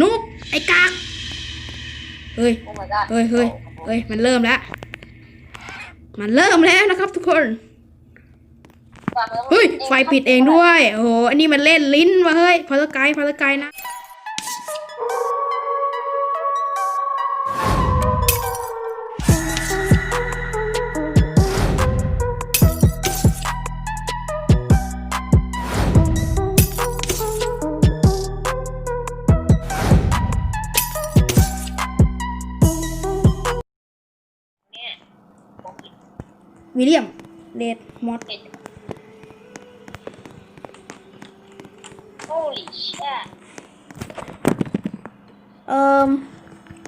นุกไอ้กากเฮ้ย โอ้ my god เฮ้ยเฮ้ยเฮ้ย มันเริ่มแล้ว มันเริ่มแล้วนะครับทุกคนเฮ้ย ไฟปิดเองด้วย โอ้โห อันนี้มันเล่นลิ้นว่ะเฮ้ยพอลไกด์พอลไกด์นะ วิลเลียมเดดมอสปิด holy shit เอ่อ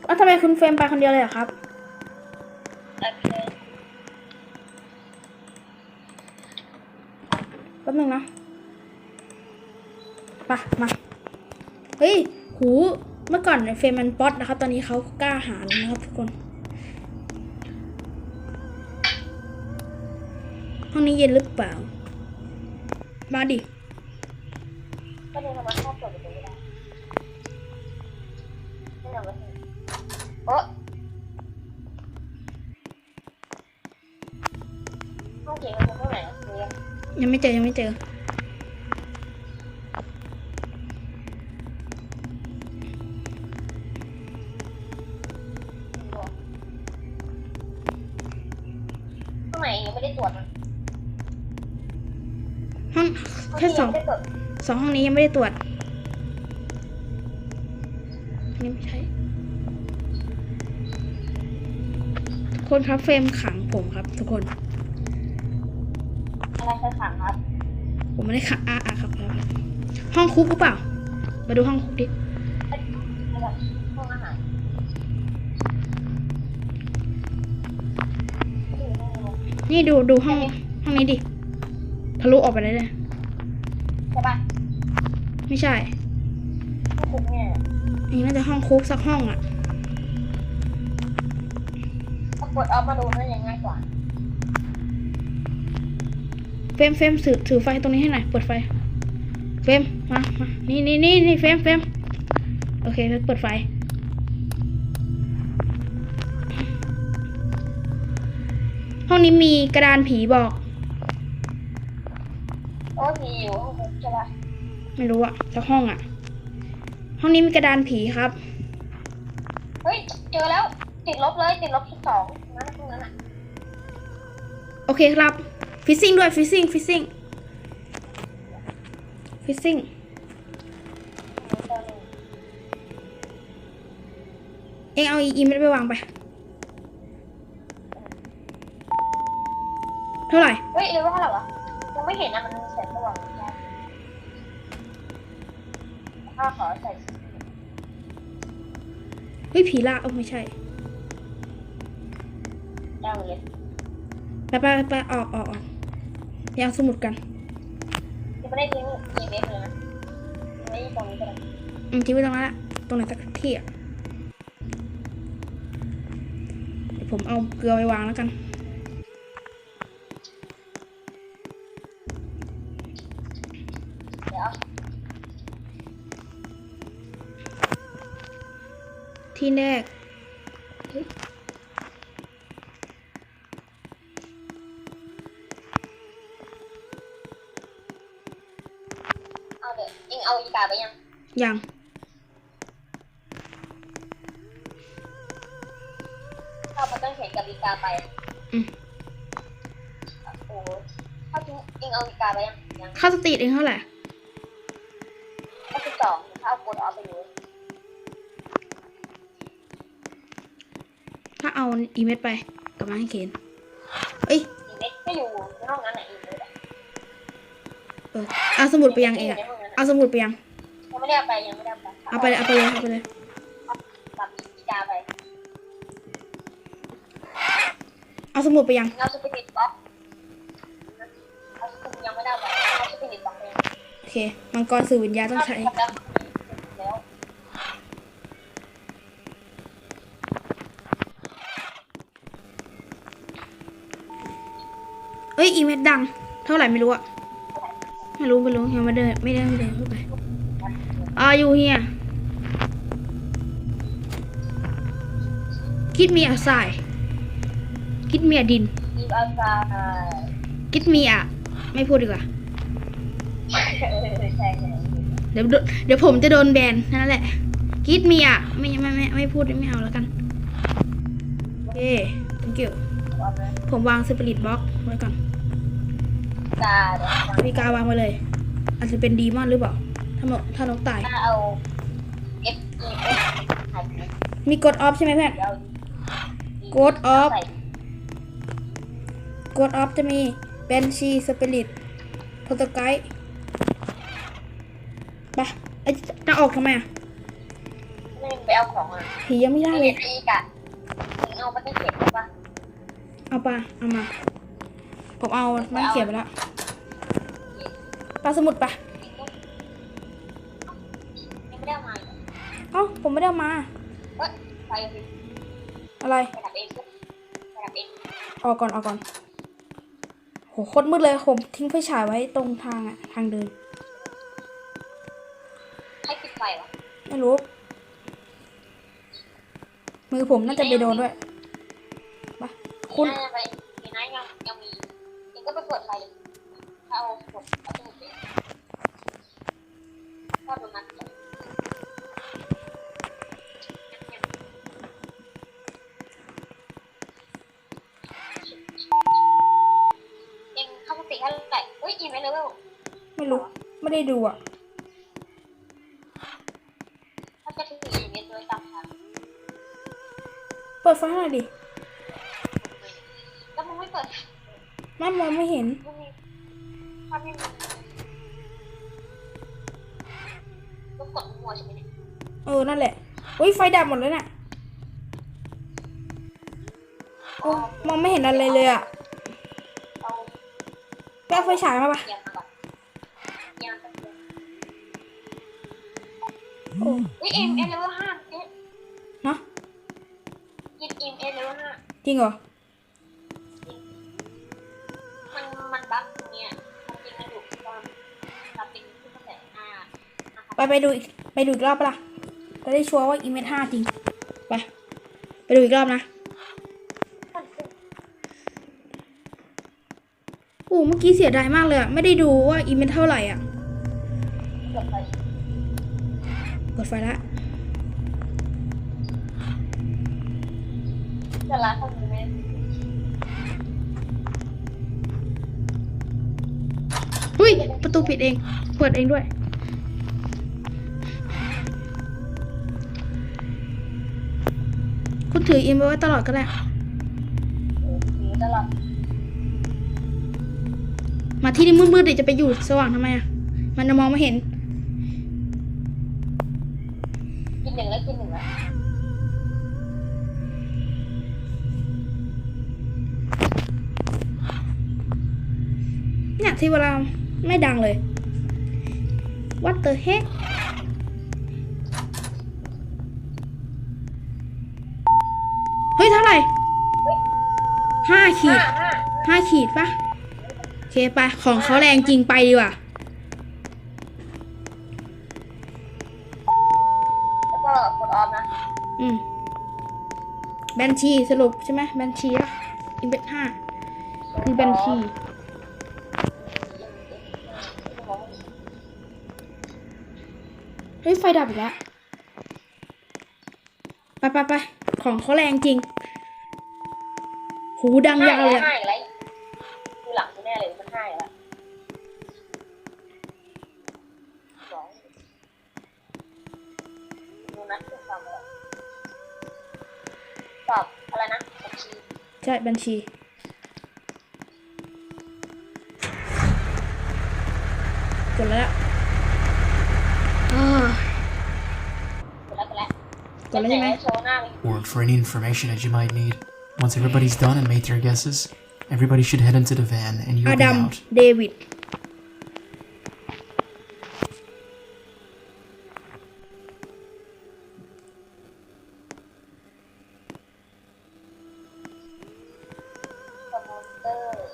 แล้วทำไมคุณเฟรมไปคนเดียวเลยเหรอครับ โอเคแป๊บนึงนะไปะมา เฮ้ย หู เมื่อก่อนเนี่ยเฟรมมันป๊อตนะครับ ตอนนี้เขากล้าหาญนะครับทุกคน ห้องนี้เย็นหรือเปล่า มาดิก็ดูทำไมชอบเปิดประตูไม่ได้ไม่ทำไมโอ้ห้องเขียนมันอยู่ข้างไหนเนี่ยยังไม่เจอยังไม่เจอ ข้างในยังไม่ได้ตรวจมัน ห้องแค่สองไม่ได้เปิดสองห้องนี้ยังไม่ได้ตรวจอันนี่ไม่ใช่ทุกคนครับเฟรมขังผมครับ ทุกคนอะไรเคยขังครับ ผมไม่ได้ขังอะอะครับครับครับ ห้องคุกหรือเปล่า มาดูห้องคุกดิอะไรห้องอาหารดูห้องนอนนี่ดูดูห้องห้องนี้ดิทะ ลุออกไปเลยเลยใช่ปะไม่ใช่ห้องคุกเนี่ยอันนี้น่าจะห้องคุกสักห้องอะถ้ากดออฟมาดูน่าจะง่ายกว่าเฟรมเฟรมถือถือไฟตรงนี้ให้หน่อยเปิดไฟเฟรมมามานี่นี่นี่นี่เฟรมเฟรมโอเคเปิดไฟห้องนี้มีกระดานผีบอก โอ้มีอยู่ห้องคุกใช่ปะไม่รู้อะสักห้องอะห้องนี้มีกระดานผีครับ เฮ้ย เจอแล้ว ติดลบเลย ติดลบสิบสองนั่นตรงนั้นอะโอเคครับ ฟิซซิ่งด้วย ฟิซซิ่ง ฟิซซิ่ง ฟิซซิ่งเจอหนึ่งเองเอาอีเมลไปวางไป เท่าไหร่ เฮ้ยเรียกว่าอะไรวะ ยังไม่เห็นนะมันแสงสว่างใช่ถ้าขอใส่เฮ้ยผีลากเออไม่ใช่ได้เลยไปไปไปออกออกออกไปเอาสมุดกันยังไม่ได้ทิ้งอีเมลเลยนะยังไม่ได้ตรงนี้ก็ได้อืมทิ้งไว้ตรงนั้นแหละตรงไหนสักที่อะเดี๋ยวผมเอาเกลือไปวางแล้วกัน ดี๋ยวที่แรกเอาเดี๋ยวเองเอาอีกาไปยัง ยัง ถ้ามันต้องเห็นกับอีกาไปอืมโอ้โหถ้าทิ้งเองเอาอีกาไปยังยัง ค่าสตรีทเองเท่าไหร่ก็ สิบสองถ้าเอากดออฟไปอยู่ถ้าเอาอีเมลไปกลับมาให้เคนเอ้ยอีเมลก็อยู่ในห้องนั้นไหนะอีเมลอะเออเอาสมุดไปยังเองอะในห้องนั้นอะเอาสมุดไปยังยังไม่ได้เอาไปยังไม่ได้เอาไปเอาไปเลยเอาไปเลยเอาไปเลยกับอีกาไปเอาสมุดไปยัง เอาสปิริตบ็อกเอาสปิริตยังไม่ได้เอาไปเอาสปิริตบ็อกไปยังโโอเคมังกรสื่อวิญญาต้องใช้ เอ้ยอีเม็ดดัง เท่าไหร่ไม่รู้อะไม่รู้ไม่รู้ยังไม่เดินไม่ได้ไม่ไดินเข้าไปอ่าอยู่เฮียคิดมีอาศัยคิดมีอาดินคิดมีอะไม่พูดดีกว่า ใช่เดี๋ยวโดเดี๋ยวผมจะโดนแบนนั่นแหละคิดมีอะไม่ไม่ไม่ไม่พูดไม่เอาแล้วกันโอเค thank you ผมวางสปิริตบล็อกไว้ก่อนตาพี่กาวางไว้เลย อาจจะเป็นดีมอนหรือเปล่า ถ้านกถ้านกตายาเอา F E F มีกดออฟใช่ไหมเพื่อนเดี๋ยว Code of ใส่กดออฟจะมีเบนชีสปิริตโปรโตไกด์ ไปไอ้จะออกทำไมอะไม่ไปเอาของอะผียังไม่ได้เลยอีกอะถึงเอาไปเก็บใช่ปะเอาปะเอามาผมเอามันเขียนไปแล้วปลาสมุดปะยังไม่ได้เอามาอีกเอ้าผมไม่ได้เอามาเอ้ยไปสิอะไรไปดับเองไปดับเองออกก่อนออกก่อนโหโคตรมืดเลยผมทิ้งไฟฉายไว้ตรงทางอะทางเดิน ให้ปิดไฟวะไม่รู้ มือผมน่าจะไปโดนด้วยไปคุณน่าจะไปมีน้ายังยังมียังก็ไปเปิดไฟเลยถ้าเอากดเอาสมุดไปถ้าโดนนัดเลยเองเข้าสติเท่าไหร่เฮ้ยอีเมลเลเวลไม่รู้ ไม่ได้ดูอะ ถ้าจะถึงอีเมลโดยตามทาง เปิดไฟให้หน่อยดิแล้วมึงไม่เปิดแม่มองไม่เห็น มึงมีถ้าไม่มีก็กดมัวใช่ไหมเนี่ยเออ นั่นแหละอุ้ยไฟดับหมดแล้วน่ะโอ้มองไม่เห็นอะไรเลยอะเอาแก้ไฟฉายมาปะเยียมมาก่อนเยียมกันเลยโอ้เฮ้ยเอ็มเอ็มเลเวลห้าเอ๊ะฮะ ยินเอ็มเอ็มเลเวลห้าจริงเหรอ มันมันบั๊กตรงเนี้ยมันจริงมันอยู่ตอนตัดเป็นขึ้นมาแต่ห้านะครับไปไปดูอีกไปดูอีกรอบปะล่ะจะได้ชัวร์ว่าอีเมทห้าจริง ไป ไปดูอีกรอบนะโอ้เมื่อกี้เสียดายมากเลยอะไม่ได้ดูว่าอีเมทเท่าไหร่อะเกือบไปกดไฟละ จะล้างเท่านี้ไหมอุ้ย ประตูปิดเอง เปิดเองด้วย คุณถืออินไว้ตลอดก็ได้ถือตลอด มาที่นี่มืดๆเดี๋ยวจะไปอยู่สว่างทำไมอะ มันจะมองไม่เห็น ที่เวลาไม่ดังเลย What the heck เฮ้ยเท่าไหร่ห้าขีดห้าห้าห้าขีดปะโอเคไป ของเขาแรงจริงไปดีกว่าแล้วก็กดออฟนะอืมแบนชีสรุปใช่ไหมแบนชีอะอินเบห้าคือแบนชี ฮ้ยไฟดับอีกแล้ว ไปไปไปของเขาแรงจริง หูดังยาวเลยอะห้อีกแล้วดูหลังกูแน่เลยมันห้าอีกแล้วสองดูนัดขึ้นความเลยตอบอะไรนะบัญชีใช่บัญชี กดแล้วอะอ่าก ดแล้วกดแล้ว กดแล้วใช่ไหม โชว์หน้าไป or for any information that you might need. Once everybody's done and made their guesses, everybody should head into the van and อ you'll be ดัม out. เดวิด คอมพิวเตอร์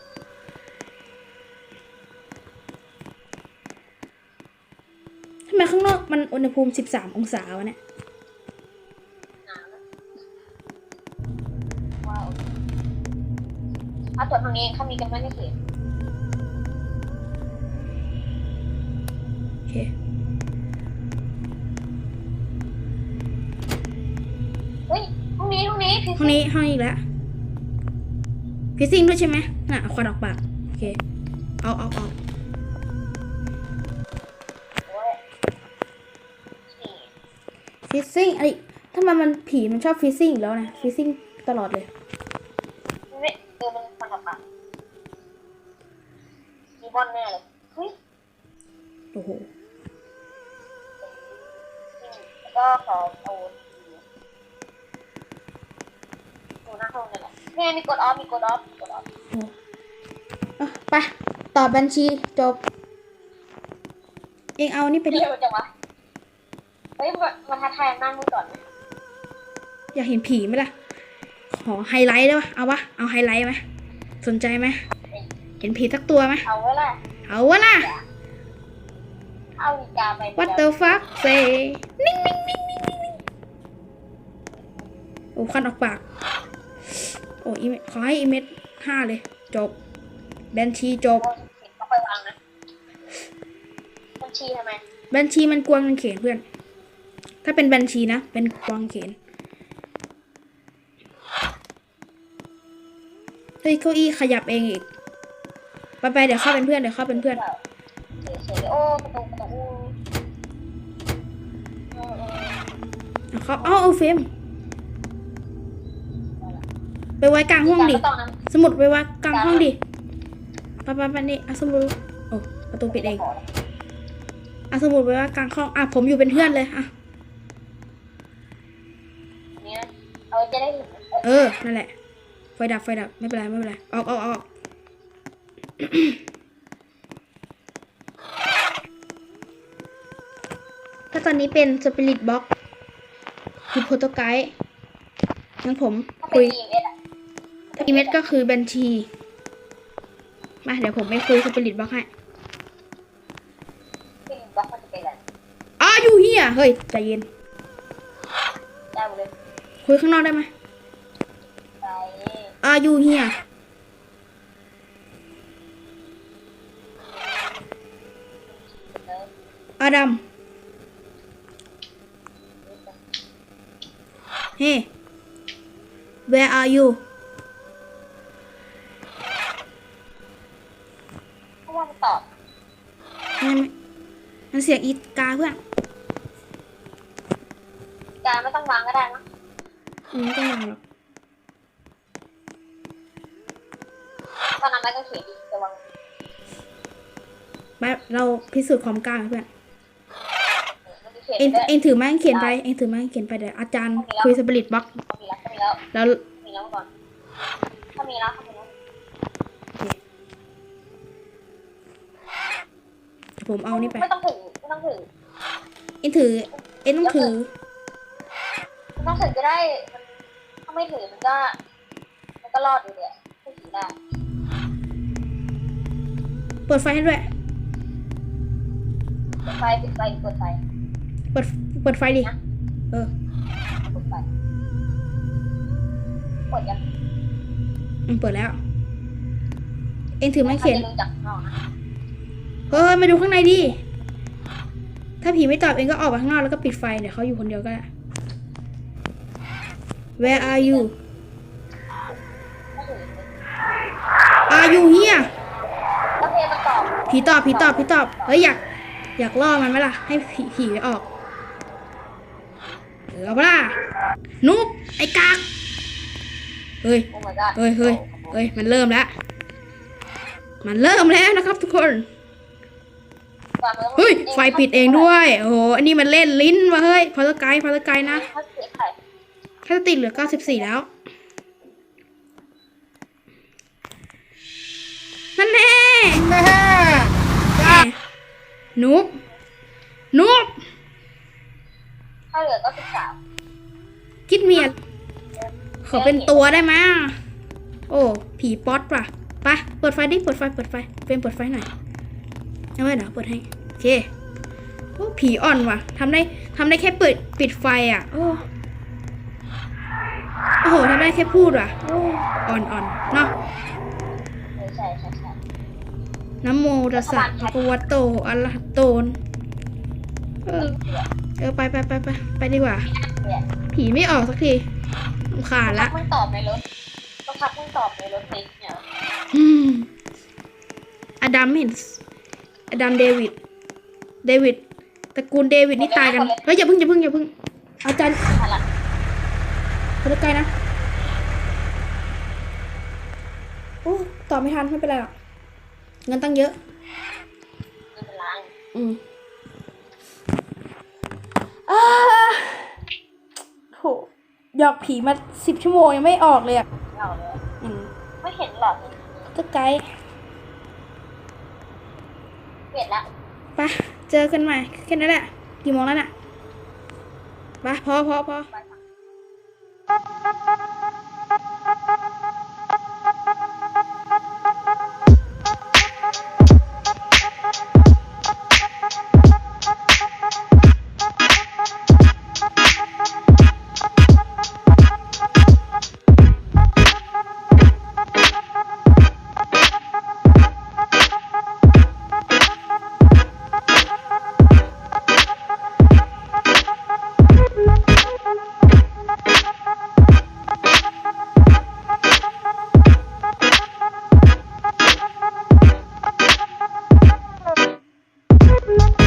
ทำไมข้างนอกมันอุณหภูมิ 13 องศาวะเนี่ย อาส่วนทางนี้เขามีกันไม่ได้เขียนโอเคเฮ้ยห้องนี้ห้องนี้คือห้องนี้ห้องนี้อีกแล้วฟิซซิ่งด้วยใช่ไหมน่ะเอาควันออกปากโอเคเอาเอาเอาโอ้ยนี่ฟิซซิ่งไอ้ทำไมมันผีมันชอบฟิซซิ่งอีกแล้วนะฟิซซิ่งตลอดเลย ไม่เออมันฟันออกปากมี บอลแน่เลยเฮ้ยโอ้โหแล้วก็ขอเอาดูหน้าห้องนี่แหละนี่ไงมีกดออฟมีกดออฟมีกดออฟอะไปตอบบัญชีจบ เองเอานี่ไปดิเร็วจังวะเฮ้ยมามาท้าทายหน้ามือก่อนไหมอยากเห็นผีไหมล่ะ ขอไฮไลท์ได้ปะเอาวะเอาไฮไลท์ไหมสนใจไหม เห็นผีสักตัวไหมเอาไว้ล่ะเอาวะล่ะเอาอีกาไป What the fuck say นิ่งนิ่งนิ่งนิ่งนิ่งนิ่งโอ้คันออกปาก โอ้อีเมขอให้อีเมทห้าเลย จบ แบนชีจบเอาเข็นเข้าไปวางนะบัญชีทำไมบัญชีมันกวางเขนเพื่อน ถ้าเป็นบัญชีนะ เป็นกวางเขนเฮ้ยเก้าอี้ขยับเองอีก ไปไปๆเดี๋ยวเข้าเป็นเพื่อนเดี๋ยวเข้าเป็นเพื่อนเฉยๆโอ้ประตูประตูเออเออเอาเขาเอาเอาเฟรมไปไว้กลางห้องดิไม่ต้องนะสมุดไปไว้กลางห้องดิไปไปไปนี่เอาสมุดโอ้ประตูปิดเองเอาสมุดไปไว้กลางห้องอะผมอยู่เป็นเพื่อนเลยอะนี่นะเอาจะได้เห็นเออ นั่นแหละ ไฟดับไฟดับไม่เป็นไรไม่เป็นไรออกออกออก ถ้าตอนนี้เป็นสปิริตบ็อกคือโปรโตไกด์งั้นผมถ้าคุเป็นย EMS อะอีเมจก็คือบัญชี มาเดี๋ยวผมไปคุยสปิริตบ็อกให้เป็นบล็อกมันจะเป็นอะไรอ้าอยู่เฮียเฮ้ยใจเย็นได้หมดเลยคุยข้างนอกได้ไหมไปอายูเฮียเลย อาดัมเฮ้ where are you เพราะว่ามันตอบมันมันเสียงอีกาเพื่อนการไม่ต้องวางก็ได้นะอืมไม่ต้องวางหรอกตอนนั้นไม่ต้องเขียนดีจะวางแบบเราพิสูจน์ความกล้าเพื่อนมันจะ เขียนเอ็งด้วยเอ็งถือไม้กางเขียนไปเอ็งถือไม้กางเขียนไปเดี๋ยวอาจารย์คุยสปิริตบ็อกเขามีแล้วเขามีแล้วแล้วมีแล้วก่อนถ้ามีแล้วเขามีแล้วผมเอานี่ไปไม่ต้องถือไม่ต้องถือเอ็งถือเอ็งต้องถือไม่ต้องถือก็ได้มันถ้าไม่ถือมันก็มันก็รอดอยู่เลยไม่ถือได้เปิดไฟให้ด้วยเปิดไฟปิดไฟเปิดไฟ เปิดเปิดไฟดิ เออ เปิดไฟเปิดยังอืมเปิดแล้ว เอ็งถือไม้เขียนขาจะรู้จักข้างนอกนะเฮ้ยมาดูข้างในดิ ถ้าผีไม่ตอบเองก็ออกไปข้างนอกแล้วก็ปิดไฟเดี๋ยวเขาอยู่คนเดียวก็ได้ Where are you ไม่ถือ Are you here แล้วเพลงมันตอบผีตอบผีตอบผีตอบเฮ้ยอยาก อยากล่อมันไหมล่ะ ให้ผีผีออก เออเอาปะล่ะนุ๊กไอ้กากเฮ้ย โอ้ my god เฮ้ยเฮ้ยเฮ้ย มันเริ่มแล้ว มันเริ่มแล้วนะครับทุกคน เฮ้ย ไฟปิดเองด้วย โอ้โห อันนี้มันเล่นลิ้นว่ะเฮ้ยพอตไกด์พอตไกด์นะถ้าเสียไข่แค่ติดเหลือ 94 แล้ว นั่นแน่แน่นุบนุบ ถ้าเหลือก็สิบสาม คิดเมีย ขอเป็นตัวได้ไหมยโอ้ ผีป๊อตป่ะไปเปิดไฟดิ เปิดไฟ เปิดไฟ เป็นเปิดไฟหน่อยเอาไว้เดี๋ยวเปิดให้ โอเค โอ้ ผีอ่อนว่ะทำได้ทำได้แค่เปิดปิดไฟอะ โอ้โอ้โหทำได้แค่พูดว่ะ โอ้ อ่อนอ่อนเนาะนะโมตัสสะภะคะวะโตอะระหะโตนเออ เออ ไปไปไปไปไปดีกว่าเนี่ยผีไม่ออกสักที รำขาดพัละกมึงตอบในรถก็พักมึงตอบในรถเล็กเนี่ยอืมอดัมเห็นอดัมเดวิด เดวิดตระกูลเดวิดนี่ตายกันเฮ้ยอย่าเพิ่งอย่าเพิ่งอย่าเพิ่งอาจารย์พลังคนละไกลนะโอ้ตอบไม่ทันไม่เป็นไรหรอกเงินตั้งเยอะเงินเป็นล้านอืมอ่าโห หยอกผีมาสิบชั่วโมงยังไม่ออกเลยอะเราเลยอืมไม่เห็นหลอดเลยก็ไกด์เปลี่ยนละ ไปเจอกันใหม่แค่นั้นแหละ กี่โมงแล้วน่ะไปพอพอพอไป